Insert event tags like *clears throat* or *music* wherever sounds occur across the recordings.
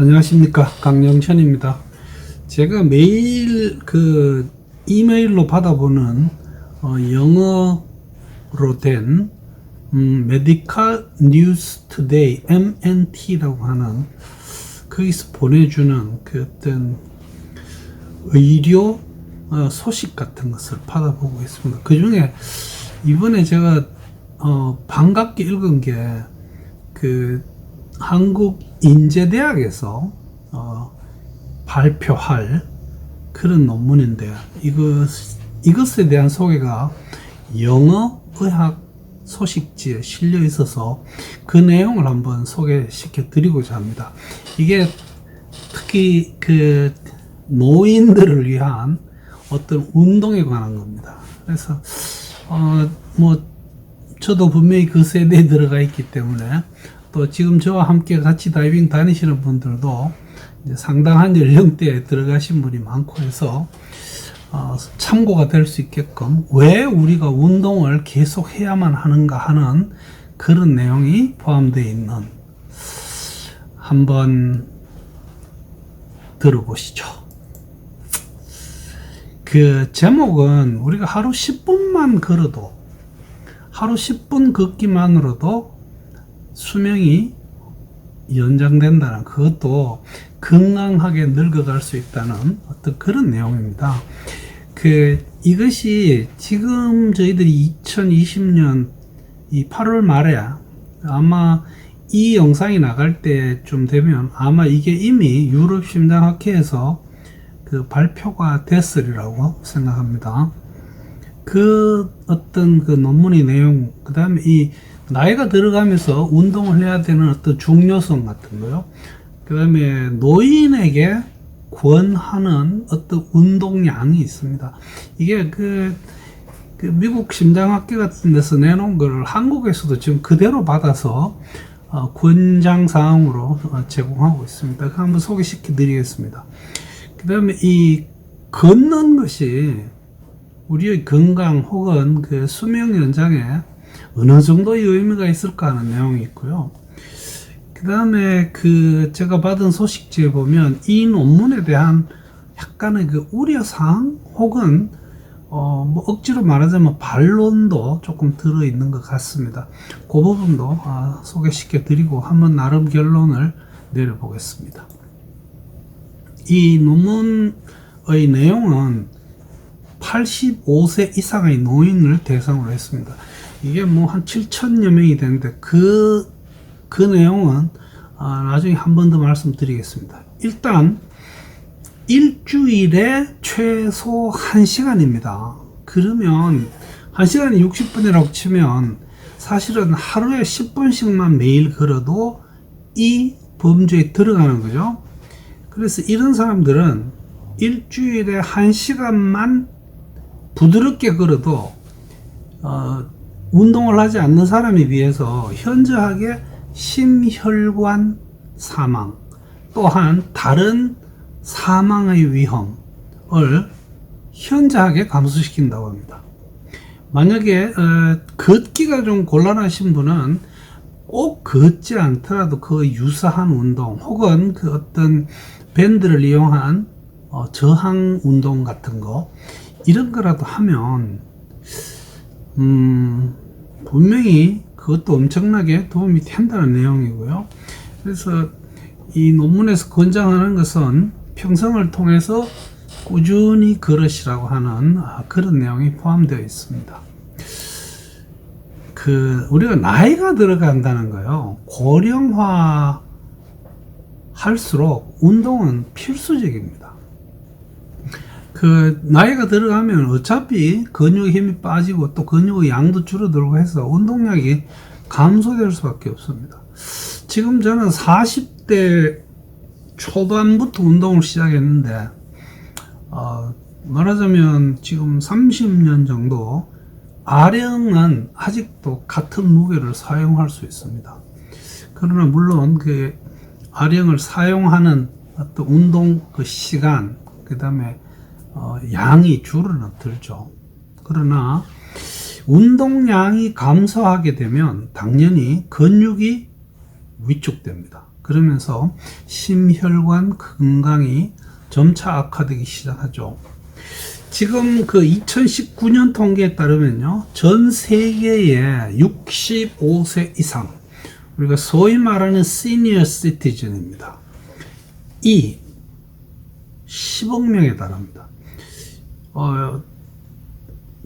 안녕하십니까 강영천입니다. 제가 매일 그 이메일로 받아보는 어, 영어로 된 음, 메디컬 뉴스 투데이 MNT라고 하는 거기서 보내주는 그 어떤 의료 어, 소식 같은 것을 받아보고 있습니다. 그 중에 이번에 제가 어, 반갑게 읽은 게그 한국 인제대학에서 어, 발표할 그런 논문인데 이것 이것에 대한 소개가 영어 의학 소식지에 실려 있어서 그 내용을 한번 소개시켜 드리고자 합니다. 이게 특히 그 노인들을 위한 어떤 운동에 관한 겁니다. 그래서 어 뭐 저도 분명히 그 세대에 들어가 있기 때문에 또 지금 저와 함께 같이 다이빙 다니시는 분들도 상당한 연령대에 들어가신 분이 많고 해서 어, 참고가 될 수 있게끔 왜 우리가 운동을 계속 해야만 하는가 하는 그런 내용이 포함되어 있는 한번 들어보시죠. 그 제목은 우리가 하루 10분만 걸어도 하루 10분 걷기만으로도 수명이 연장된다는 그것도 건강하게 늙어갈 수 있다는 어떤 그런 내용입니다. 그 이것이 지금 저희들이 2020년 이 8월 말에 아마 이 영상이 나갈 때좀 되면 아마 이게 이미 유럽 심장학회에서 그 발표가 됐으리라고 생각합니다. 그 어떤 그 논문의 내용, 그 다음에 이 나이가 들어가면서 운동을 해야 되는 어떤 중요성 같은 거요. 그 다음에 노인에게 권하는 어떤 운동량이 있습니다. 이게 그, 그 미국 심장학회 같은 데서 내놓은 거를 한국에서도 지금 그대로 받아서 어, 권장 사항으로 어, 제공하고 있습니다. 그 한번 소개시켜 드리겠습니다. 그 다음에 이 걷는 것이 우리의 건강 혹은 그 수명 연장에 어느 정도의 의미가 있을까 하는 내용이 있고요. 그 다음에 그 제가 받은 소식지에 보면 이 논문에 대한 약간의 그 우려사항 혹은 어 뭐 억지로 말하자면 반론도 조금 들어있는 것 같습니다. 그 부분도 아, 소개시켜 드리고 한번 나름 결론을 내려보겠습니다. 이 논문의 내용은 85세 이상의 노인을 대상으로 했습니다. 이게 뭐 한 7천여 명이 되는데 그, 그 내용은 아, 나중에 한 번 더 말씀드리겠습니다. 일단 일주일에 최소 1시간입니다. 그러면 1시간이 60분이라고 치면 사실은 하루에 10분씩만 매일 걸어도 이 범주에 들어가는 거죠. 그래서 이런 사람들은 일주일에 1시간만 부드럽게 걸어도 어, 운동을 하지 않는 사람에 비해서 현저하게 심혈관 사망 또한 다른 사망의 위험을 현저하게 감소시킨다고 합니다. 만약에 어, 걷기가 좀 곤란하신 분은 꼭 걷지 않더라도 그 유사한 운동 혹은 그 어떤 밴드를 이용한 어, 저항 운동 같은 거 이런 거라도 하면 음, 분명히 그것도 엄청나게 도움이 된다는 내용이고요. 그래서 이 논문에서 권장하는 것은 평생을 통해서 꾸준히 걸으시라고 하는 아, 그런 내용이 포함되어 있습니다. 그 우리가 나이가 들어간다는 거요. 고령화 할수록 운동은 필수적입니다. 그 나이가 들어가면 어차피 근육 힘이 빠지고 또 근육의 양도 줄어들고 해서 운동량이 감소될 수밖에 없습니다. 지금 저는 40대 초반부터 운동을 시작했는데 어, 말하자면 지금 30년 정도 아령은 아직도 같은 무게를 사용할 수 있습니다. 그러나 물론 그 아령을 사용하는 어떤 운동 그 시간, 그 다음에 어, 양이 줄어들죠. 그러나 운동량이 감소하게 되면 당연히 근육이 위축됩니다. 그 그러면서 심혈관 건강이 점차 악화되기 시작하죠. 지금 그 2019년 통계에 따르면요, 전 세계에 65세 이상, 우리가 소위 말하는 시니어 시티즌입니다. 이 10억 명에 달합니다. 어,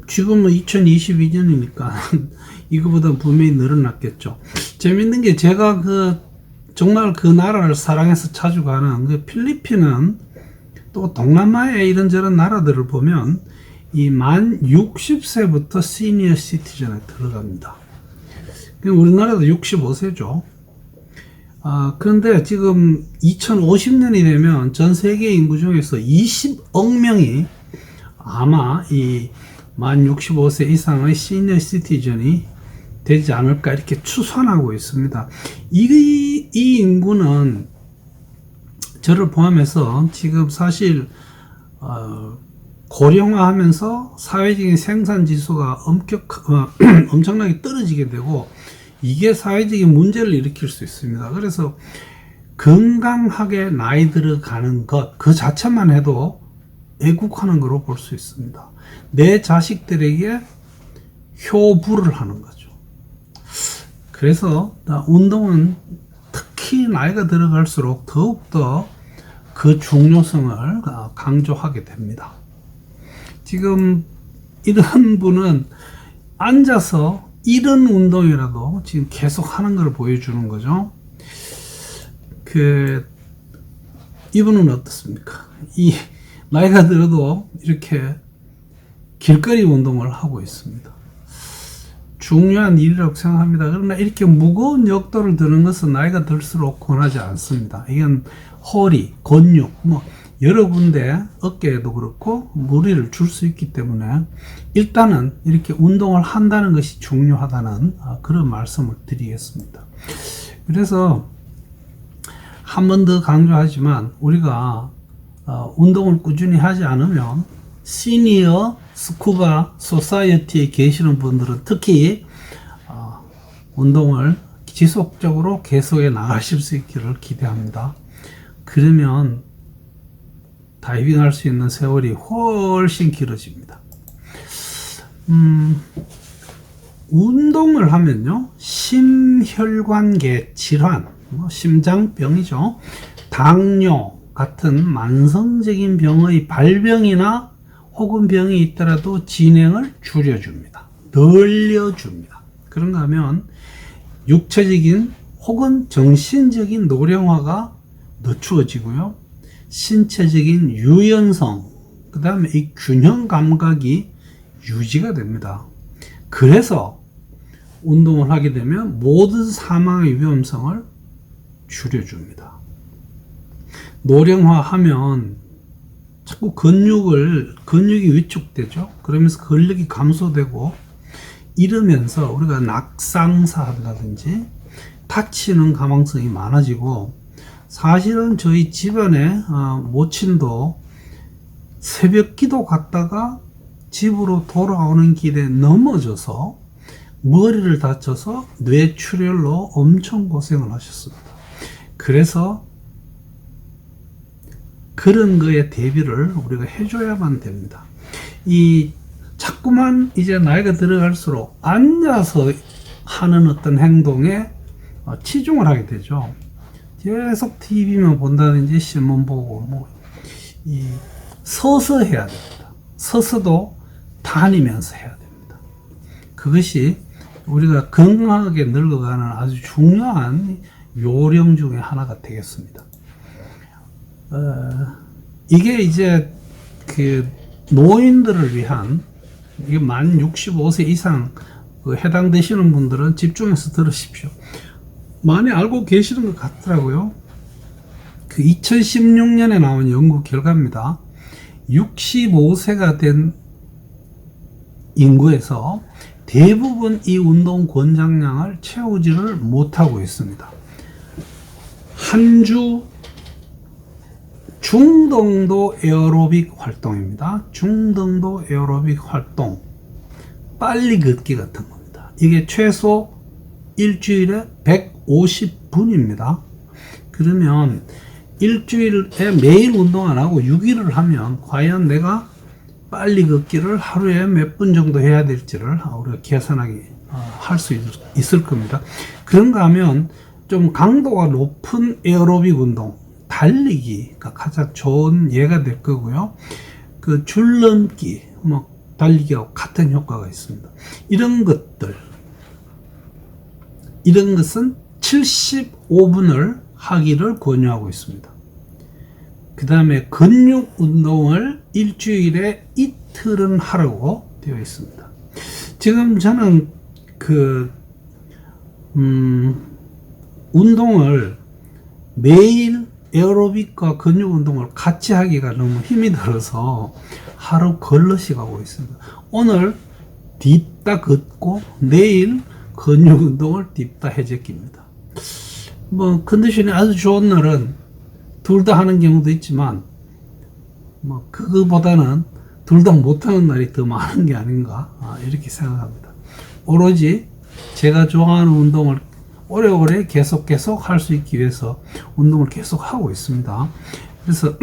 지금은 2022년이니까 *laughs* 이거보다 분명히 늘어났겠죠. 재밌는 게 제가 그 정말 그 나라를 사랑해서 자주 가는 그 필리핀은 또 동남아의 이런저런 나라들을 보면 이 만 60세부터 시니어 시티즌에 들어갑니다. 우리나라도 65세죠. 아, 그런데 지금 2050년이 되면 전 세계 인구 중에서 20억 명이 아마 이 만 65세 이상의 시니어 시티즌이 되지 않을까 이렇게 추산하고 있습니다. 이, 이 인구는 저를 포함해서 지금 사실 어, 고령화하면서 사회적인 생산 지수가 엄격 어, *clears throat* 엄청나게 떨어지게 되고 이게 사회적인 문제를 일으킬 수 있습니다. 그래서 건강하게 나이 들어가는 것 그 자체만 해도 애국하는 거로 볼 수 있습니다. 내 자식들에게 효부를 하는 거죠. 그래서 운동은 특히 나이가 들어갈수록 더욱더 그 중요성을 강조하게 됩니다. 지금 이런 분은 앉아서 이런 운동이라도 지금 계속 하는 걸 보여주는 거죠. 그, 이분은 어떻습니까? 이, 나이가 들어도 이렇게 길거리 운동을 하고 있습니다. 중요한 일이라고 생각합니다. 그러나 이렇게 무거운 역도를 드는 것은 나이가 들수록 권하지 않습니다. 이건 허리, 근육, 뭐 여러 군데 어깨에도 그렇고 무리를 줄 수 있기 때문에 일단은 이렇게 운동을 한다는 것이 중요하다는 아, 그런 말씀을 드리겠습니다. 그래서 한 번 더 강조하지만 우리가 어, 운동을 꾸준히 하지 않으면 시니어 스쿠바 소사이어티에 계시는 분들은 특히 어, 운동을 지속적으로 계속해 나가실 수 있기를 기대합니다. 그러면 다이빙 할 수 있는 세월이 훨씬 길어집니다. 음, 운동을 하면요, 심혈관계 질환, 뭐 심장병이죠, 당뇨 같은 만성적인 병의 발병이나 혹은 병이 있더라도 진행을 줄여줍니다. 늘려줍니다. 그런가 하면 육체적인 혹은 정신적인 노령화가 늦추어지고요. 신체적인 유연성, 그 다음에 이 균형 감각이 유지가 됩니다. 그래서 운동을 하게 되면 모든 사망의 위험성을 줄여줍니다. 노령화하면 자꾸 근육을 근육이 위축되죠. 그러면서 근력이 감소되고 이러면서 우리가 낙상사라든지 다치는 가망성이 많아지고 사실은 저희 집안에 어, 모친도 새벽 기도 갔다가 집으로 돌아오는 길에 넘어져서 머리를 다쳐서 뇌출혈로 엄청 고생을 하셨습니다. 그래서 그런 거에 대비를 우리가 해줘야만 됩니다. 이 자꾸만 이제 나이가 들어갈수록 앉아서 하는 어떤 행동에 어, 치중을 하게 되죠. 계속 TV만 본다든지 신문 보고 뭐 이 서서 해야 됩니다. 서서도 다니면서 해야 됩니다. 그것이 우리가 건강하게 늙어가는 아주 중요한 요령 중에 하나가 되겠습니다. 어, 이게 이제 그 노인들을 위한 만 65세 이상 그 해당되시는 분들은 집중해서 들으십시오. 많이 알고 계시는 것 같더라고요. 그 2016년에 나온 연구 결과입니다. 65세가 된 인구에서 대부분 이 운동 권장량을 채우지를 못하고 있습니다. 한 주 중등도 에어로빅 활동입니다. 중등도 에어로빅 활동. 빨리 걷기 같은 겁니다. 이게 최소 일주일에 150분입니다. 그러면 일주일에 매일 운동 안 하고 6일을 하면 과연 내가 빨리 걷기를 하루에 몇 분 정도 해야 될지를 우리가 계산하기 할 수 있을 겁니다. 그런가 하면 좀 강도가 높은 에어로빅 운동, 달리기가 가장 좋은 예가 될 거고요. 그 줄넘기, 뭐 달리기하고 같은 효과가 있습니다. 이런 것들, 이런 것은 75분을 하기를 권유하고 있습니다. 그 다음에 근육 운동을 일주일에 이틀은 하라고 되어 있습니다. 지금 저는 그, 음, 운동을 매일 에어로빅과 근육 운동을 같이 하기가 너무 힘이 들어서 하루 걸러시 가고 있습니다. 오늘 딥다 걷고 내일 근육 운동을 딥다 해제깁니다. 뭐 컨디션이 아주 좋은 날은 둘 다 하는 경우도 있지만 뭐 그거보다는 둘 다 못하는 날이 더 많은 게 아닌가 아, 이렇게 생각합니다. 오로지 제가 좋아하는 운동을 오래오래 계속 계속 할 수 있기 위해서 운동을 계속 하고 있습니다. 그래서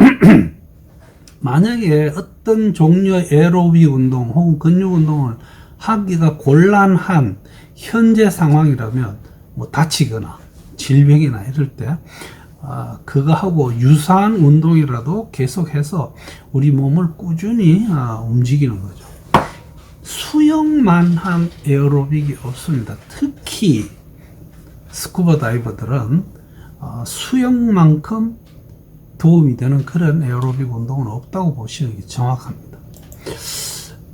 *clears throat* 만약에 어떤 종류의 에로빅 운동 혹은 근육 운동을 하기가 곤란한 현재 상황이라면 뭐 다치거나 질병이나 이럴 때 아, 그거하고 유사한 운동이라도 계속해서 우리 몸을 꾸준히 아, 움직이는 거죠. 수영만 한 에어로빅이 없습니다. 특히 스쿠버 다이버들은 어, 수영만큼 도움이 되는 그런 에어로빅 운동은 없다고 보시는 게 정확합니다.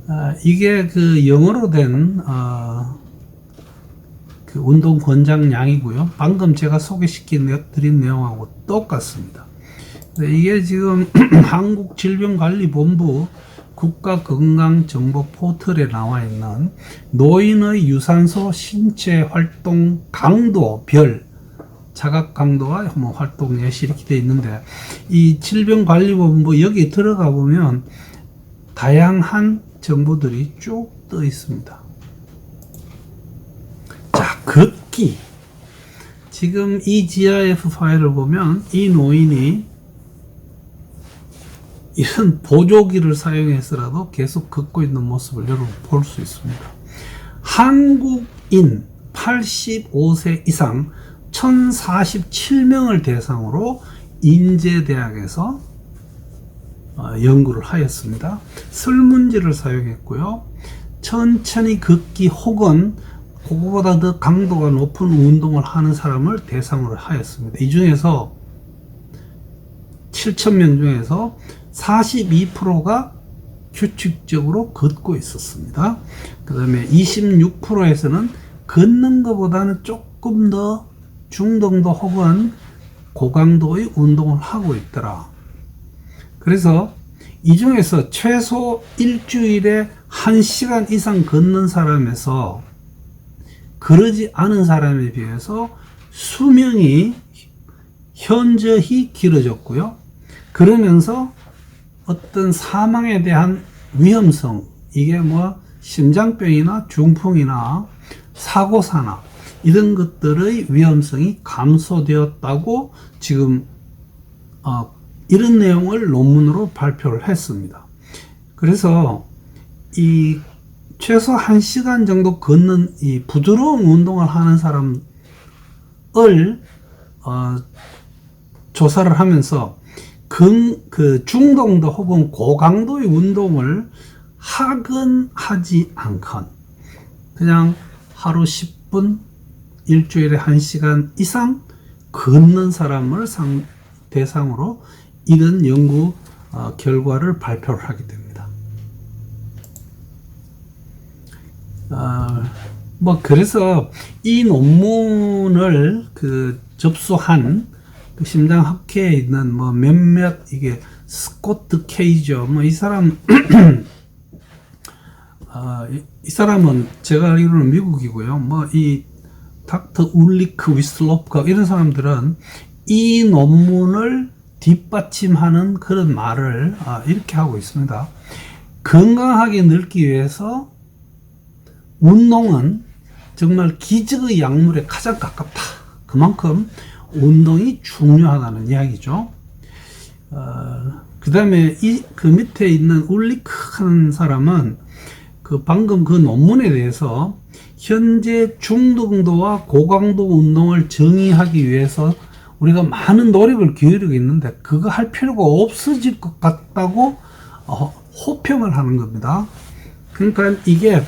아, 이게 그 영어로 된 어, 그 운동 권장량이고요. 방금 제가 소개시킨 드린 내용하고 똑같습니다. 이게 지금 *clears throat* 한국질병관리본부 국가건강정보 포털에 나와 있는 노인의 유산소 신체 활동 강도별 자각 강도와 뭐 활동 예시 이렇게 되어 있는데 이 질병관리본부 여기 들어가 보면 다양한 정보들이 쭉 떠 있습니다. 자, 걷기. 지금 이 GIF 파일을 보면 이 노인이 이런 보조기를 사용해서라도 계속 걷고 있는 모습을 여러분 볼 수 있습니다. 한국인 85세 이상 1047명을 대상으로 인제대학에서 어, 연구를 하였습니다. 설문지를 사용했고요. 천천히 걷기 혹은 그거보다 더 강도가 높은 운동을 하는 사람을 대상으로 하였습니다. 이 중에서 7,000명 중에서 42%가 규칙적으로 걷고 있었습니다. 그 다음에 26%에서는 걷는 것보다는 조금 더 중등도 혹은 고강도의 운동을 하고 있더라. 그래서 이 중에서 최소 일주일에 1시간 이상 걷는 사람에서 그러지 않은 사람에 비해서 수명이 현저히 길어졌고요. 그러면서 어떤 사망에 대한 위험성, 이게 뭐 심장병이나 중풍이나 사고사나 이런 것들의 위험성이 감소되었다고 지금 어, 이런 내용을 논문으로 발표를 했습니다. 그래서 이 최소 1시간 정도 걷는 이 부드러운 운동을 하는 사람을 어, 조사를 하면서 근, 그 중동도 혹은 고강도의 운동을 하건 하지 않건 그냥 하루 10분 일주일에 1시간 이상 걷는 사람을 상, 대상으로 이런 연구 어, 결과를 발표를 하게 됩니다. 어, 뭐 그래서 이 논문을 그 접수한 그 심장 학회에 있는 뭐 몇몇 이게 스코트 케이저 뭐이 사람 *clears throat* 어, 이, 이, 사람은 제가 알기로는 미국이고요. 뭐 이 닥터 울리크 위슬로프가 이런 사람들은 이 논문을 뒷받침하는 그런 말을 아, 이렇게 하고 있습니다. 건강하게 늙기 위해서 운동은 정말 기적의 약물에 가장 가깝다. 그만큼 운동이 중요하다는 이야기죠. 어, 그 다음에 이, 그 밑에 있는 울리크하는 사람은 그 방금 그 논문에 대해서 현재 중등도와 고강도 운동을 정의하기 위해서 우리가 많은 노력을 기울이고 있는데 그거 할 필요가 없어질 것 같다고 어, 호평을 하는 겁니다. 그러니까 이게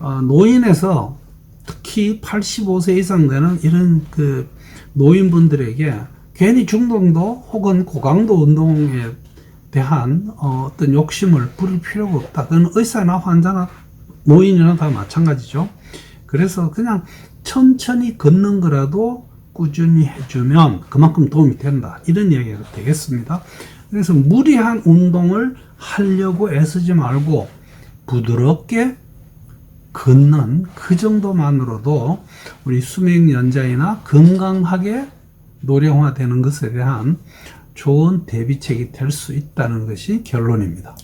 어, 노인에서 특히 85세 이상 되는 이런 그 노인분들에게 괜히 중등도 혹은 고강도 운동에 대한 어, 어떤 욕심을 부릴 필요가 없다. 그건 의사나 환자나 노인이나 다 마찬가지죠. 그래서 그냥 천천히 걷는 거라도 꾸준히 해주면 그만큼 도움이 된다. 이런 이야기가 되겠습니다. 그래서 무리한 운동을 하려고 애쓰지 말고 부드럽게 걷는 그 정도만으로도 우리 수명 연장이나 건강하게 노령화되는 것에 대한 좋은 대비책이 될 수 있다는 것이 결론입니다.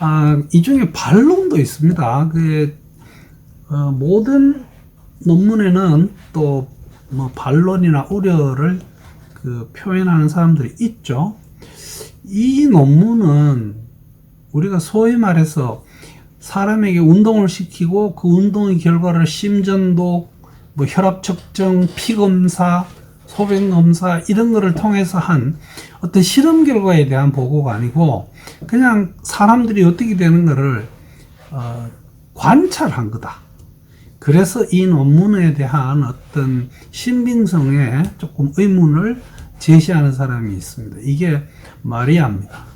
아, 이 중에 반론도 있습니다. 그, 어, 모든 논문에는 또 뭐 반론이나 우려를 그 표현하는 사람들이 있죠. 이 논문은 우리가 소위 말해서 사람에게 운동을 시키고 그 운동의 결과를 심전도, 뭐 혈압 측정, 피 검사, 소변 검사 이런 거를 통해서 한 어떤 실험 결과에 대한 보고가 아니고 그냥 사람들이 어떻게 되는 거를 어, 관찰한 거다. 그래서 이 논문에 대한 어떤 신빙성에 조금 의문을 제시하는 사람이 있습니다. 이게 마리아입니다.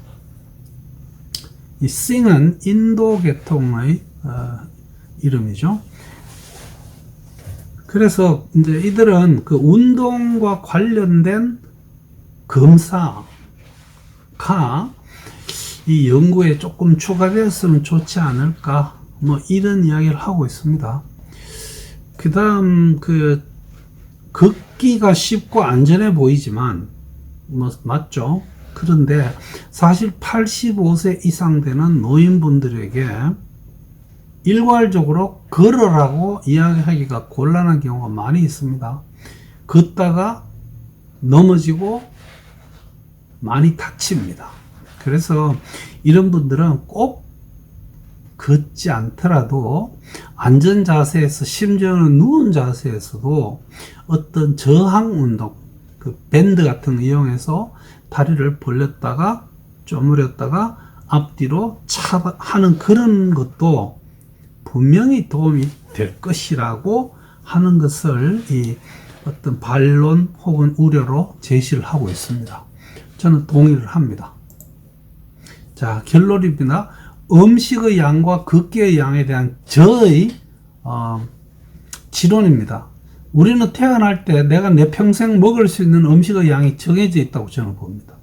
이 싱은 인도 계통의 어, 이름이죠. 그래서 이제 이들은 그 운동과 관련된 검사가 이 연구에 조금 추가되었으면 좋지 않을까 뭐 이런 이야기를 하고 있습니다. 그 다음 그 걷기가 쉽고 안전해 보이지만 뭐 맞죠? 그런데 사실 85세 이상 되는 노인분들에게 일괄적으로 걸으라고 이야기하기가 곤란한 경우가 많이 있습니다. 걷다가 넘어지고 많이 다칩니다. 그래서 이런 분들은 꼭 걷지 않더라도 안전 자세에서 심지어는 누운 자세에서도 어떤 저항 운동, 그 밴드 같은 거 이용해서 다리를 벌렸다가 쪼무렸다가 앞뒤로 차 하는 그런 것도 분명히 도움이 될 것이라고 하는 것을 이 어떤 반론 혹은 우려로 제시를 하고 있습니다. 저는 동의를 합니다. 자, 결론입니다. 음식의 양과 걷기의 양에 대한 저의 어, 지론입니다. 우리는 태어날 때 내가 내 평생 먹을 수 있는 음식의 양이 정해져 있다고 저는 봅니다.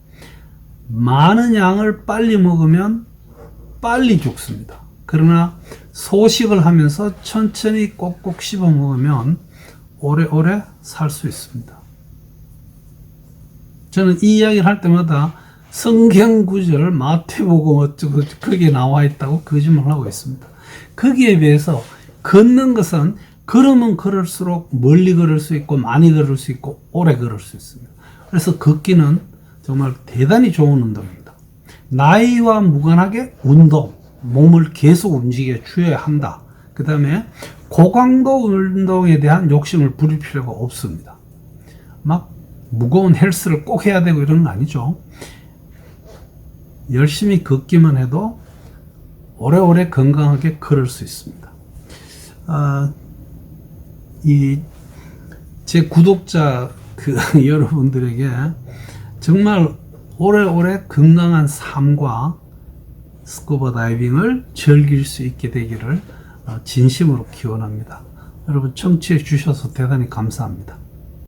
많은 양을 빨리 먹으면 빨리 죽습니다. 그러나 소식을 하면서 천천히 꼭꼭 씹어 먹으면 오래오래 살 수 있습니다. 저는 이 이야기를 할 때마다 성경 구절 마태복음 어쩌고 거기에 나와 있다고 거짓말을 하고 있습니다. 거기에 비해서 걷는 것은 걸으면 걸을수록 멀리 걸을 수 있고 많이 걸을 수 있고 오래 걸을 수 있습니다. 그래서 걷기는 정말 대단히 좋은 운동입니다. 나이와 무관하게 운동, 몸을 계속 움직여 주어야 한다. 그 다음에 고강도 운동에 대한 욕심을 부릴 필요가 없습니다. 막 무거운 헬스를 꼭 해야 되고 이런 건 아니죠. 열심히 걷기만 해도 오래오래 건강하게 걸을 수 있습니다. 아, 이, 제 구독자 그 *laughs* 여러분들에게 정말 오래오래 건강한 삶과 스쿠버 다이빙을 즐길 수 있게 되기를 어, 진심으로 기원합니다. 여러분 청취해 주셔서 대단히 감사합니다.